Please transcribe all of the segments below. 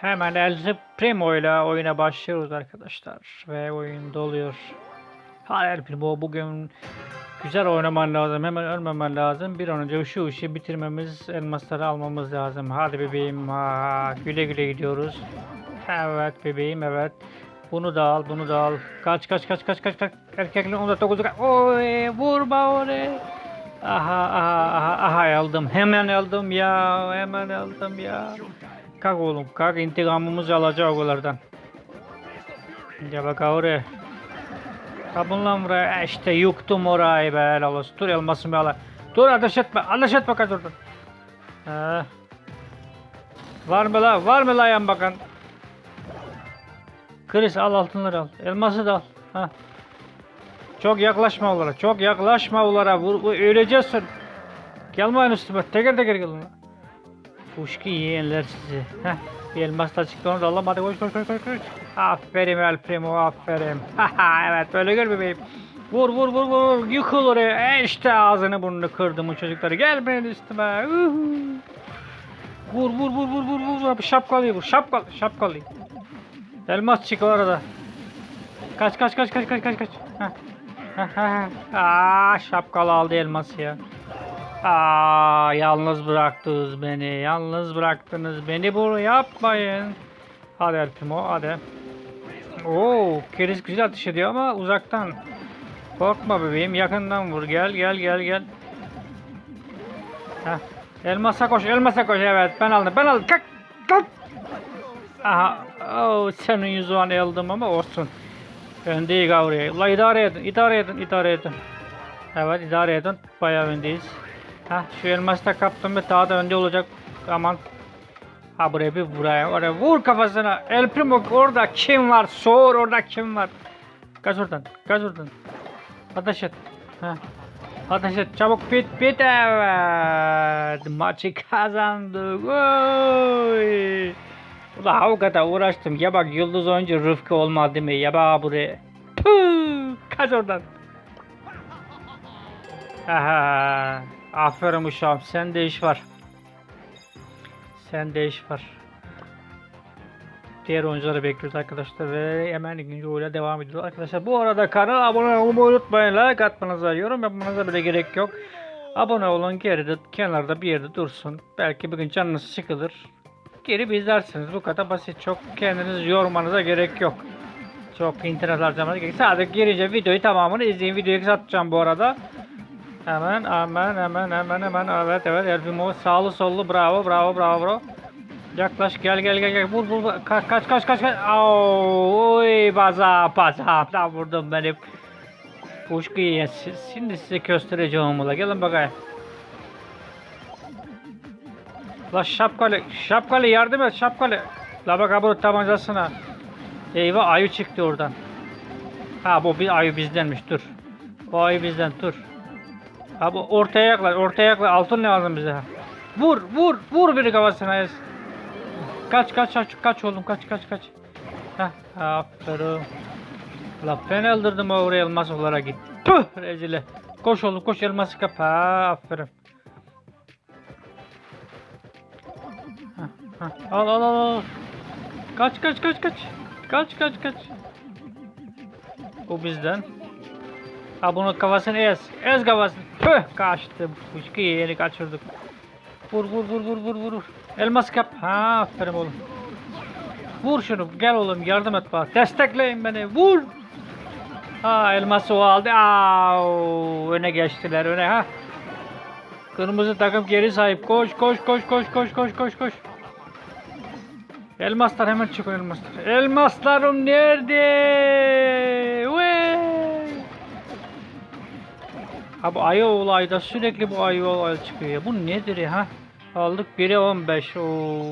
Hemen El Primo ile oyuna başlıyoruz arkadaşlar. Ve oyun doluyor. Hadi El Primo bugün güzel oynaman lazım. Hemen ölmemen lazım. Bir an önce şu işi bitirmemiz, elmasları almamız lazım. Hadi bebeğim. Ha, güle güle gidiyoruz. Evet bebeğim evet. Bunu da al, bunu da al. Kaç kaç kaç kaç kaç kaç. Erkeklerin 19'u kaç. Oy vurma oraya. Aha aha aha aha aldım. Hemen aldım ya. Hemen aldım ya. Kalk oğlum kalk intikamımızı alacağız oğullardan. Gel bak oraya. Kapın lan buraya. İşte yıktım orayı be helal olsun. Dur elmasımı al. Dur ateş etme. Ateş etme kaç oradan. He. Var mı la? Var mı la yan bakan? Chris al altınları al. Elması da al. Ha. Çok yaklaşma onlara. Çok yaklaşma onlara. Vur, öleceksin. Gelmeyin üstüme. Teker teker gelin. Fuşku yiyenler sizi. Heh. Bir elmas da çıktı onu da alalım. Hadi koş koş koş koş. koş. Aferin El Primo aferin. Evet böyle gör bebeğim. Vur vur vur vur. Yıkıl oraya. E işte ağzını burnunu kırdım bu çocukları. Gel benim üstüme. Uhu. Vur vur vur vur vur vur. Şapkalıyı vur. Şapkal şapkalıyı. Elmas çık orada. Kaç kaç kaç kaç kaç kaç kaç. Heh. Şapkalı aldı elması ya. Aa yalnız bıraktınız beni. Yalnız bıraktınız beni. Bunu yapmayın. Hadi Elpimo hadi. Oo, keriz güzel ateş ediyor ama uzaktan. Korkma bebeğim yakından vur. Gel gel gel gel. Heh. Elmasa koş, elmasa koş. Evet ben aldım. Ben aldım. Kalk, kalk. Aha. Oo, senin yüzüğünü aldım ama olsun. Öndeyiz oraya. La idare edin, idare edin, idare edin. Evet idare edin. Bayağı öndeyiz. Ha şu elması da kaptım ve daha da önde olacak. Aman. Ha buraya bir vurayım. Oraya vur kafasına. El Primo orada kim var? Sor orada kim var? Kaç oradan. Kaç oradan. Ateş et. Ha. Ateş et. Çabuk bit bit evet. Maçı kazandık. Oy. Ulan o kadar uğraştım. Ya bak yıldız oyuncu Rıfkı olmadı mı? Ya bak buraya. Puh, kaç oradan. Aha. Aferin uşağım. Sende iş var. Sende iş var. Diğer oyuncuları bekliyoruz arkadaşlar ve hemen ikinci oyuna devam ediyoruz. Arkadaşlar bu arada kanala abone olmayı unutmayın. Like atmanıza, yorum yapmanıza bile gerek yok. Abone olun geride kenarda bir yerde dursun. Belki bir gün canınız sıkılır. Geri izlersiniz. Bu kadar basit. Çok kendiniz yormanıza gerek yok. Çok internet harcamanıza gerek Sadece girince videoyu tamamını izleyin. Videoyu satacağım bu arada. Hemen hemen hemen hemen hemen evet evet Elfimo sağlı sollu bravo bravo bravo bravo. Yaklaş gel gel gel gel vur vur kaç kaç kaç kaç kaç oy baza baza da vurdum benim. Kuşku yiyen Siz- şimdi size göstereceğim ula gelin bakayım. La şapkalı şapkalı yardım et şapkalı. La bak ha bu tabancasına. Eyvah ayı çıktı oradan. Ha bu bir ayı bizdenmiş dur. Bu ayı bizden dur. Ha bu ortaya yaklaş, ortaya yaklaş. Altın lazım bize. Vur, vur, vur biri kafasına. ez. Kaç, kaç, kaç, kaç oğlum, kaç, kaç, kaç. Heh, aferin. La ben öldürdüm o oraya elmas olarak git. Püh, rezile. Koş oğlum, koş elması kap. Ha, aferin. Heh, heh. Al, al, al, al. Kaç, kaç, kaç, kaç. Kaç, kaç, kaç. Bu bizden. Ha bunun kafasını ez. Ez kafasını. Püh kaçtı. Kuşku yeni kaçırdık. Vur vur vur vur vur vur. Elmas kap. Ha aferin oğlum. Vur şunu. Gel oğlum yardım et bana. Destekleyin beni. Vur. Ha elması o aldı. Au, öne geçtiler öne ha. Kırmızı takım geri sahip. Koş koş koş koş koş koş koş koş. Elmaslar hemen çıkıyor elmaslar. Elmaslarım nerede? Ha bu ayı olayda sürekli bu ayı olay çıkıyor. Bu nedir ya ha? Aldık 1'e 15. Oo,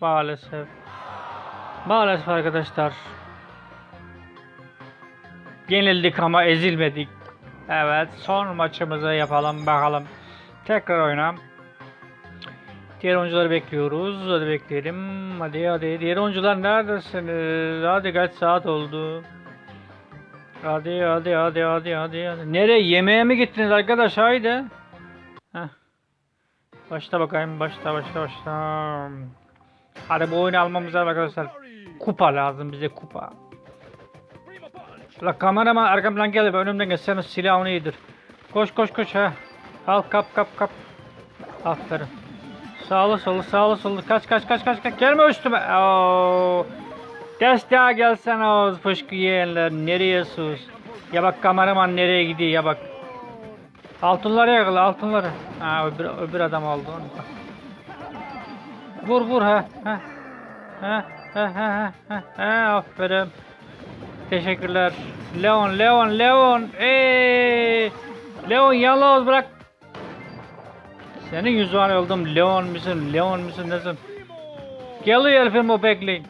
maalesef. Maalesef arkadaşlar. Yenildik ama ezilmedik. Evet son maçımızı yapalım bakalım. Tekrar oyna. Diğer oyuncuları bekliyoruz. Hadi bekleyelim. Hadi hadi. Diğer oyuncular neredesiniz? Hadi kaç saat oldu? Hadi hadi hadi hadi hadi. hadi. Nereye? Yemeğe mi gittiniz arkadaş? Haydi. Heh. Başla bakayım. Başla başla başla. Hadi bu oyunu almamız lazım arkadaşlar. Kupa lazım bize kupa. La kameraman arkamdan gel önümden gel senin silahını iyidir. Koş koş koş ha. Al kap kap kap. Aferin. Sağlı solu sağlı solu kaç kaç kaç kaç kaç gelme üstüme. Oo. Desteğe gelsene o fışkı yiyenler nereye sus. Ya bak kameraman nereye gidiyor ya bak. Altınları yakala altınları. Ha öbür, öbür adam aldı onu. Vur vur ha. Ha. Ha ha ha ha ha aferin. Teşekkürler. Leon Leon Leon. Eee. Leon yalnız bırak. Senin yüzüğünü öldüm. Leon musun? Leon musun? Nesin? Geliyor Elfim o bekleyin.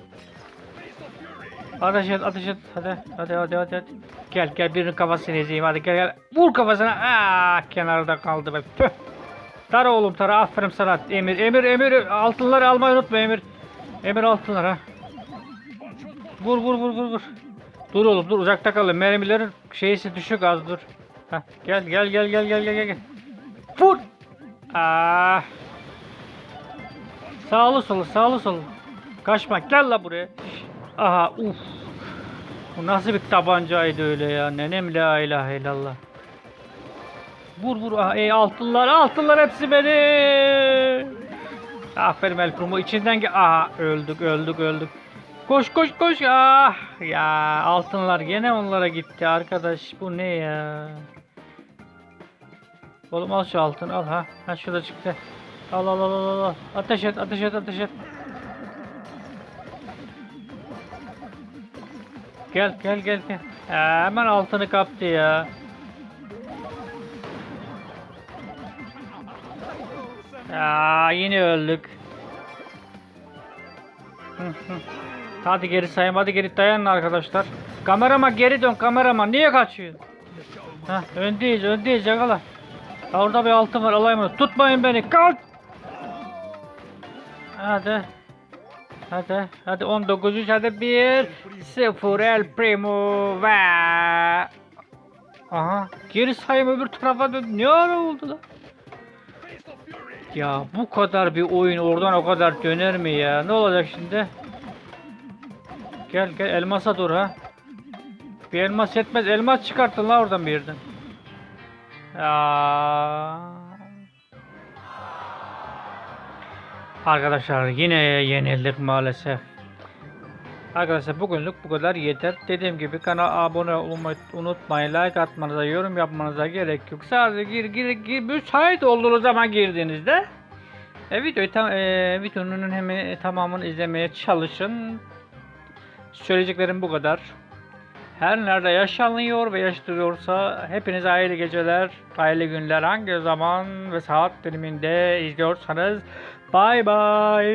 Ateş et, ateş et. Hadi, hadi, hadi, hadi. hadi. Gel, gel birinin kafasını ezeyim. Hadi gel, gel. Vur kafasına. Aa, kenarda kaldı be. Püh. Tara oğlum tara. Aferin sana. Emir, Emir, Emir. Altınları almayı unutma Emir. Emir altınlar ha. Vur, vur, vur, vur, vur. Dur oğlum, dur. Uzakta kalın. Mermilerin şeysi düşük az dur. Heh, gel, gel, gel, gel, gel, gel, gel. Vur. Aa. Sağlı solu, sağlı solu. Kaçma, gel la buraya. Aha, uf. Bu nasıl bir tabancaydı öyle ya? Nenem la ilahe illallah. Vur vur. Aha, ey altınlar, altınlar hepsi benim. Aferin El Primo içinden gel. Aha öldük, öldük, öldük. Koş koş koş. Ah ya altınlar gene onlara gitti arkadaş. Bu ne ya? Oğlum al şu altın al ha. Ha şurada çıktı. Al al al al al. Ateş et ateş et ateş et. Gel gel gel gel. Ha, hemen altını kaptı ya. Ya yine öldük. Hadi geri sayayım hadi geri dayanın arkadaşlar. Kamerama geri dön kamerama niye kaçıyorsun? Heh, öndeyiz öndeyiz yakala. Orada bir altın var alayım onu. Tutmayın beni. Kalk. Hadi. Hadi. Hadi 19 hadi 1 0 El Primo ve Aha. Geri sayım öbür tarafa dön. Ne ara oldu lan? Ya bu kadar bir oyun oradan o kadar döner mi ya? Ne olacak şimdi? Gel gel elmasa dur ha. Bir elmas yetmez. Elmas çıkartın la oradan bir yerden. Ya. Arkadaşlar yine yenildik maalesef. Arkadaşlar bugünlük bu kadar yeter. Dediğim gibi kanala abone olmayı unutmayın. Like atmanıza, yorum yapmanıza gerek yok. Sadece gir gir gir müsait olduğunuz zaman girdiğinizde e, videoyu tam e, videonun hemen tamamını izlemeye çalışın. Söyleyeceklerim bu kadar. Her nerede yaşanıyor ve yaşatılıyorsa hepinize hayırlı geceler, hayırlı günler hangi zaman ve saat diliminde izliyorsanız Bye bye.